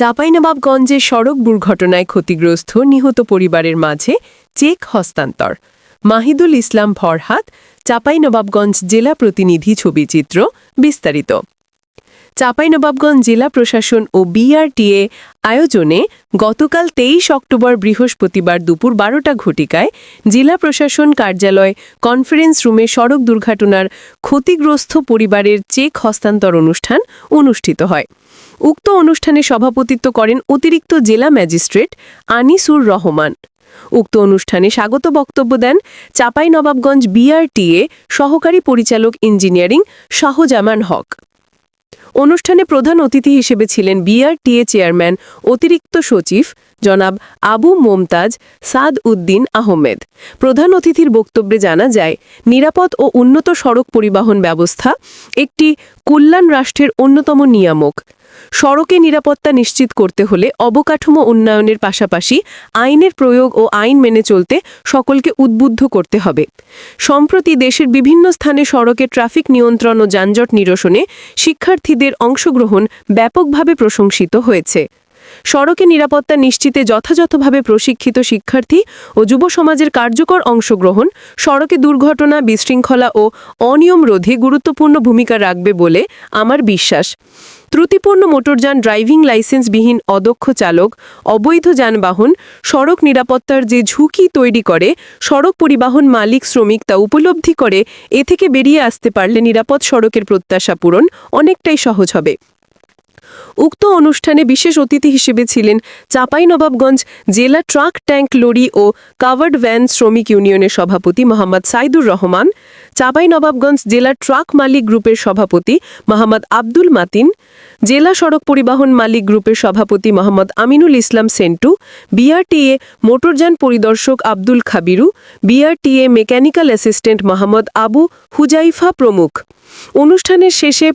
চাঁপাইনবাবগঞ্জে সড়ক দুর্ঘটনায় ক্ষতিগ্রস্ত নিহত পরিবারের মাঝে চেক হস্তান্তর। মাহিদুল ইসলাম ফরহাদ, চাঁপাইনবাবগঞ্জ জেলা প্রতিনিধি ছবিচিত্র বিস্তারিত। চাঁপাইনবাবগঞ্জ জেলা প্রশাসন ও বিআরটিএ আয়োজনে গতকাল তেইশ অক্টোবর বৃহস্পতিবার দুপুর বারোটা ঘটিকায় জেলা প্রশাসন কার্যালয় কনফারেন্স রুমে সড়ক দুর্ঘটনার ক্ষতিগ্রস্ত পরিবারের চেক হস্তান্তর অনুষ্ঠান অনুষ্ঠিত হয়। উক্ত অনুষ্ঠানে সভাপতিত্ব করেন অতিরিক্ত জেলা ম্যাজিস্ট্রেট আনিসুর রহমান। উক্ত অনুষ্ঠানে স্বাগত বক্তব্য দেন চাঁপাইনবাবগঞ্জ বিআরটিএ সহকারী পরিচালক ইঞ্জিনিয়ারিং শাহজামান হক। অনুষ্ঠানে প্রধান অতিথি হিসেবে ছিলেন বিআরটিএ চেয়ারম্যান অতিরিক্ত সচিব জনাব আবু মোমতাজ সাদ উদ্দিন আহমেদ। প্রধান অতিথির বক্তব্যে জানা যায়, নিরাপদ ও উন্নত সড়ক পরিবহন ব্যবস্থা একটি কল্যাণ রাষ্ট্রের অন্যতম নিয়ামক। সড়কে নিরাপত্তা নিশ্চিত করতে হলে অবকাঠামো উন্নয়নের পাশাপাশি আইনের প্রয়োগ ও আইন মেনে চলতে সকলকে উদ্বুদ্ধ করতে হবে। সম্প্রতি দেশের বিভিন্ন স্থানে সড়কে ট্রাফিক নিয়ন্ত্রণ ও যানজট নিরসনে শিক্ষার্থীদের অংশগ্রহণ ব্যাপকভাবে প্রশংসিত হয়েছে। সড়কে নিরাপত্তা নিশ্চিতে যথাযথভাবে প্রশিক্ষিত শিক্ষার্থী ও যুব সমাজের কার্যকর অংশগ্রহণ, সড়কে দুর্ঘটনা বিশৃঙ্খলা ও অনিয়ম রোধে গুরুত্বপূর্ণ ভূমিকা রাখবে বলে আমার বিশ্বাস। ত্রুটিপূর্ণ মোটরযান ড্রাইভিং লাইসেন্সবিহীন অদক্ষ চালক, অবৈধ যানবাহন, সড়ক নিরাপত্তার যে ঝুঁকি তৈরি করে, সড়ক পরিবহন মালিক, শ্রমিক তা উপলব্ধি করে এ থেকে বেরিয়ে আসতে পারলে নিরাপদ সড়কের প্রত্যাশা পূরণ অনেকটাই সহজ হবে। উক্ত অনুষ্ঠানে বিশেষ অতিথি হিসেবে ছিলেন চাঁপাইনবাবগঞ্জ জেলা ট্রাক ট্যাঙ্ক লরি ও কাভার্ড ভ্যান শ্রমিক ইউনিয়নের সভাপতি মোহাম্মদ সাইদুর রহমান, চাঁপাইনবাবগঞ্জ জেলা ট্রাক মালিক গ্রুপের সভাপতি মোহাম্মদ আব্দুল মাতিন, জেলা সড়ক পরিবহন মালিক গ্রুপের সভাপতি মোহাম্মদ আমিনুল ইসলাম সেন্টু, বিআরটিএ মোটরযান পরিদর্শক Abdul Khabiru, BRTA mechanical assistant Mohammad Abu Huzaifa প্রমুখ। অনুষ্ঠানের শেষে